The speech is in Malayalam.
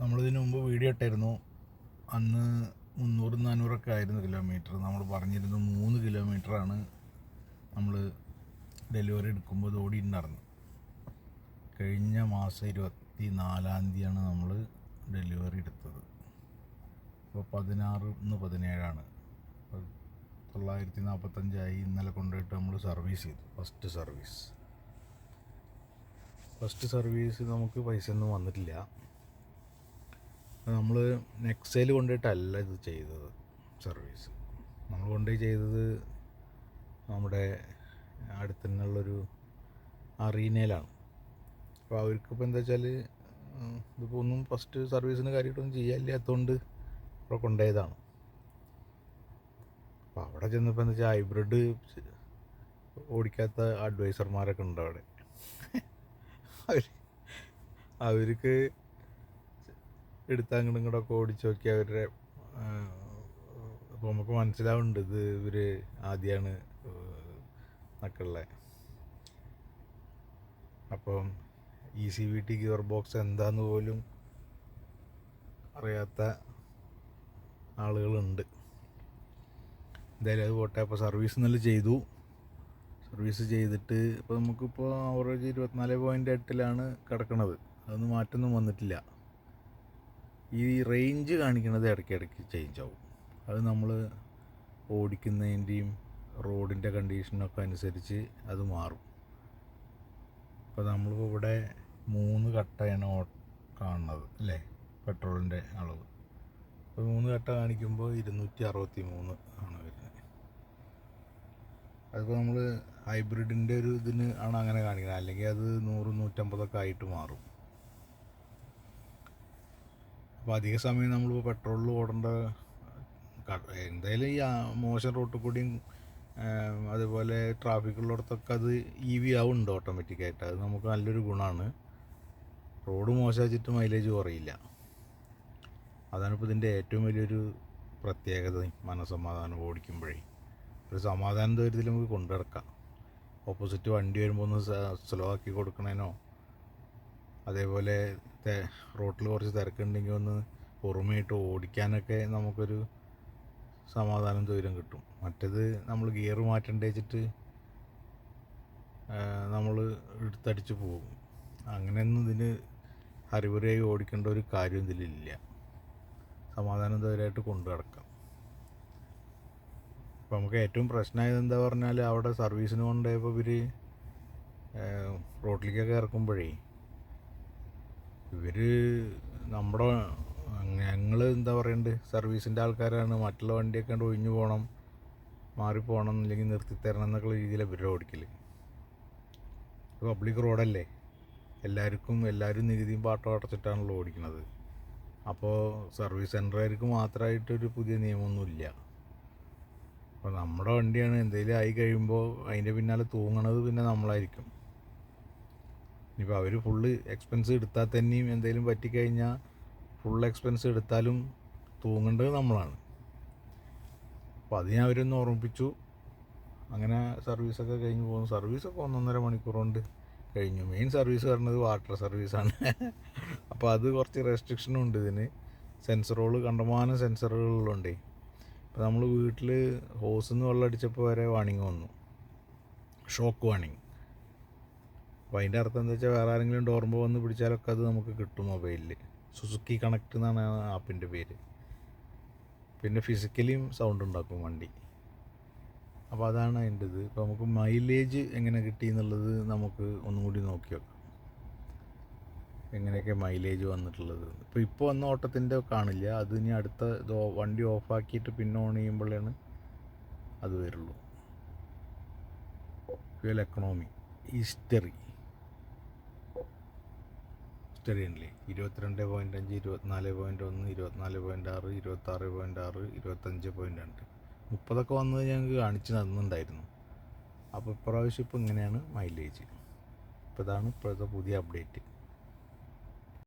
നമ്മളിതിന് മുമ്പ് വീഡിയോ ഇട്ടായിരുന്നു അന്ന് മുന്നൂറ് നാനൂറൊക്കെ ആയിരുന്നു കിലോമീറ്റർ നമ്മൾ പറഞ്ഞിരുന്നു മൂന്ന് കിലോമീറ്ററാണ് നമ്മൾ ഡെലിവറി എടുക്കുമ്പോൾ ഓടി ഉണ്ടായിരുന്നു കഴിഞ്ഞ മാസം ഇരുപത്തി നാലാം തീയതിയാണ് നമ്മൾ ഡെലിവറി എടുത്തത്. ഇപ്പോൾ പതിനാറ് ഇന്ന് പതിനേഴാണ്. തൊള്ളായിരത്തി നാൽപ്പത്തഞ്ചായി ഇന്നലെ കൊണ്ടുപോയിട്ട് നമ്മൾ സർവീസ് ചെയ്തു. ഫസ്റ്റ് സർവീസ് ഫസ്റ്റ് സർവീസ് നമുക്ക് പൈസ ഒന്നും വന്നിട്ടില്ല. നമ്മൾ നെക്സയിൽ കൊണ്ടുപോയിട്ടല്ല ഇത് ചെയ്തത് സർവീസ്. നമ്മൾ കൊണ്ടുപോയി ചെയ്തത് നമ്മുടെ അടുത്ത് തന്നെയുള്ളൊരു അറീനയിലാണ്. അപ്പോൾ അവർക്കിപ്പോൾ എന്താ വെച്ചാൽ ഇതിപ്പോൾ ഒന്നും ഫസ്റ്റ് സർവീസിന് കാര്യമായിട്ടൊന്നും ചെയ്യാനില്ലാത്തതുകൊണ്ട് അവിടെ കൊണ്ടുപോയതാണ്. അപ്പോൾ അവിടെ ചെന്നപ്പോൾ എന്താ വെച്ചാൽ ഹൈബ്രിഡ് ഓടിക്കാത്ത അഡ്വൈസർമാരൊക്കെ ഉണ്ട് അവിടെ. അവർ അവർക്ക് എടുത്ത് അങ്ങോട്ടും ഇങ്ങോട്ടൊക്കെ ഓടിച്ച് നോക്കി അവരുടെ അപ്പോൾ നമുക്ക് മനസ്സിലാവുന്നുണ്ട് ഇത് ഇവർ ആദ്യമാണ് മക്കളുടെ അപ്പം E C V T gear box എന്താന്ന് പോലും അറിയാത്ത ആളുകളുണ്ട്. എന്തായാലും അത് പോട്ടെ അപ്പോൾ സർവീസ് നല്ല ചെയ്തു. സർവീസ് ചെയ്തിട്ട് ഇപ്പോൾ നമുക്കിപ്പോൾ ആവറേജ് ഇരുപത്തിനാല് പോയിന്റ് എട്ടിലാണ് കിടക്കണത്. അതൊന്നും മാറ്റമൊന്നും വന്നിട്ടില്ല. ഈ റേഞ്ച് കാണിക്കുന്നത് ഇടയ്ക്കിടയ്ക്ക് ചേഞ്ച് ആവും. അത് നമ്മൾ ഓടിക്കുന്നതിന്റെയും റോഡിന്റെ കണ്ടീഷനൊക്കെ അനുസരിച്ച് അത് മാറും. അപ്പോൾ നമ്മളിപ്പോൾ ഇവിടെ മൂന്ന് കട്ടയാണ് കാണുന്നത് അല്ലേ? പെട്രോളിന്റെ അളവ്. അപ്പോൾ മൂന്ന് കട്ട കാണിക്കുമ്പോൾ ഇരുന്നൂറ്റി അറുപത്തി മൂന്ന് ആണ് വരുന്നത്. അതിപ്പോൾ നമ്മൾ ഹൈബ്രിഡിന്റെ ഒരു ഇതിന് ആണ് അങ്ങനെ കാണിക്കുന്നത്. അല്ലെങ്കിൽ അത് നൂറ് നൂറ്റമ്പതൊക്കെ ആയിട്ട് മാറും. അപ്പോൾ അധിക സമയം നമ്മളിപ്പോൾ പെട്രോളിൽ ഓടേണ്ട എന്തായാലും ഈ മോശം റോട്ടിൽ കൂടിയും അതുപോലെ ട്രാഫിക്കുള്ളിടത്തൊക്കെ അത് ഇ വി ആവുന്നുണ്ട് ഓട്ടോമാറ്റിക്കായിട്ട് അത് നമുക്ക് നല്ലൊരു ഗുണമാണ് റോഡ് മോശമാച്ചിട്ട് മൈലേജ് കുറയില്ല. അതാണ് ഇപ്പോൾ ഇതിന്റെ ഏറ്റവും വലിയൊരു പ്രത്യേകത മനസ്സമാധാനം ഓടിക്കുമ്പോഴേ. ഒരു സമാധാനം ദൂരത്തിൽ നമുക്ക് കൊണ്ടു നടക്കാം ഓപ്പോസിറ്റ് വണ്ടി വരുമ്പോൾ ഒന്ന് സ്ലോ ആക്കി കൊടുക്കണേനോ? അതേപോലെ റോട്ടിൽ കുറച്ച് തിരക്കുണ്ടെങ്കിൽ ഒന്ന് പുറമേയിട്ട് ഓടിക്കാനൊക്കെ നമുക്കൊരു സമാധാനം ധൈര്യം കിട്ടും. മറ്റേത് നമ്മൾ ഗിയർ മാറ്റേണ്ടി വെച്ചിട്ട് നമ്മൾ എടുത്തടിച്ച് പോകും. അങ്ങനെയൊന്നും ഇതിന് ഹരിപുരയായി ഓടിക്കേണ്ട ഒരു കാര്യം ഇതിലില്ല. സമാധാനം ധൈര്യമായിട്ട് കൊണ്ടു നടക്കാം അപ്പോൾ നമുക്ക് ഏറ്റവും പ്രശ്നമായത് എന്താ പറഞ്ഞാൽ അവിടെ സർവീസിന് കൊണ്ടുപോയപ്പോൾ ഇവർ റോട്ടിലേക്കൊക്കെ ഇറക്കുമ്പോഴേ ഇവർ നമ്മുടെ ഞങ്ങൾ എന്താ പറയണ്ട് സർവീസിന്റെ ആൾക്കാരാണ് മറ്റുള്ള വണ്ടിയൊക്കെ കണ്ട് ഒഴിഞ്ഞു പോകണം മാറിപ്പോകണം അല്ലെങ്കിൽ നിർത്തിത്തരണം എന്നൊക്കെ രീതിയിലാണ് ഇവരുടെ ഓടിക്കൽ പബ്ലിക് റോഡല്ലേ എല്ലാവർക്കും എല്ലാവരും നികുതിയും പാട്ടോ അടച്ചിട്ടാണല്ലോ ഓടിക്കുന്നത് അപ്പോൾ സർവീസ് സെന്ററുകാർക്ക് മാത്രമായിട്ടൊരു പുതിയ നിയമമൊന്നുമില്ല അപ്പോൾ നമ്മുടെ വണ്ടിയാണ് എന്തെങ്കിലും ആയി കഴിയുമ്പോൾ അതിന്റെ പിന്നാലെ തൂങ്ങണത് പിന്നെ നമ്മളായിരിക്കും. ഇനിയിപ്പോൾ അവർ ഫുള്ള് എക്സ്പെൻസ് എടുത്താൽ തന്നെയും എന്തെങ്കിലും പറ്റിക്കഴിഞ്ഞാൽ ഫുൾ എക്സ്പെൻസ് എടുത്താലും തൂങ്ങേണ്ടത് നമ്മളാണ്. അപ്പോൾ അത് ഞാൻ അവരൊന്ന് ഓർമ്മിപ്പിച്ചു. അങ്ങനെ സർവീസൊക്കെ കഴിഞ്ഞ് പോകുന്നു. സർവീസൊക്കെ ഒന്നൊന്നര മണിക്കൂർ കൊണ്ട് കഴിഞ്ഞു മെയിൻ സർവീസ് പറഞ്ഞത് വാട്ടർ സർവീസാണ് അപ്പോൾ അത് കുറച്ച് റെസ്ട്രിക്ഷനും ഉണ്ട് ഇതിന്. സെൻസറുകൾ കണ്ടമാനം സെൻസറുകളുണ്ടേ ഇപ്പോൾ നമ്മൾ വീട്ടിൽ ഹോസിൽ നിന്ന് വെള്ളം അടിച്ചപ്പോൾ വരെ വാണിംഗ് വന്നു. Shock warning. അപ്പോൾ അതിന്റെ അർത്ഥം എന്താ വെച്ചാൽ വേറെ ആരെങ്കിലും ഡോർമ്പോ വന്ന് പിടിച്ചാലൊക്കെ അത് നമുക്ക് കിട്ടും മൊബൈലിൽ സുസുക്കി കണക്ട് എന്നാണ് ആപ്പിന്റെ പേര്. പിന്നെ ഫിസിക്കലിയും സൗണ്ട് ഉണ്ടാക്കും വണ്ടി. അപ്പോൾ അതാണ് അതിന്റെ ഇത് ഇപ്പോൾ നമുക്ക് മൈലേജ് എങ്ങനെ കിട്ടി എന്നുള്ളത് നമുക്ക് ഒന്നും കൂടി നോക്കി വെക്കാം. എങ്ങനെയൊക്കെ മൈലേജ് വന്നിട്ടുള്ളത്. ഇപ്പോൾ ഇപ്പോൾ വന്ന ഓട്ടത്തിന്റെ കാണില്ല. അത് ഇനി അടുത്ത വണ്ടി ഓഫാക്കിയിട്ട് പിന്നെ ഓൺ ചെയ്യുമ്പോഴാണ് അത് വരുള്ളൂ. ഫ്യൂൽ എക്കണോമി ഹിസ്റ്ററി ഹിസ്റ്ററി ഉണ്ടല്ലേ? ഇരുപത്തിരണ്ട് പോയിന്റ് അഞ്ച് ഇരുപത്തിനാല് പോയിന്റ് ഒന്ന് ഇരുപത്തിനാല് പോയിന്റ് ആറ് ഇരുപത്താറ് പോയിന്റ് ആറ് ഇരുപത്തഞ്ച് പോയിന്റ് രണ്ട്. മുപ്പതൊക്കെ വന്നത് ഞങ്ങൾക്ക് കാണിച്ച് തന്നിട്ടുണ്ടായിരുന്നു. അപ്പോൾ ഇപ്രാവശ്യം ഇപ്പോൾ ഇങ്ങനെയാണ് മൈലേജ് ഇപ്പോൾ ഇതാണ് ഇപ്പോഴത്തെ പുതിയ അപ്ഡേറ്റ്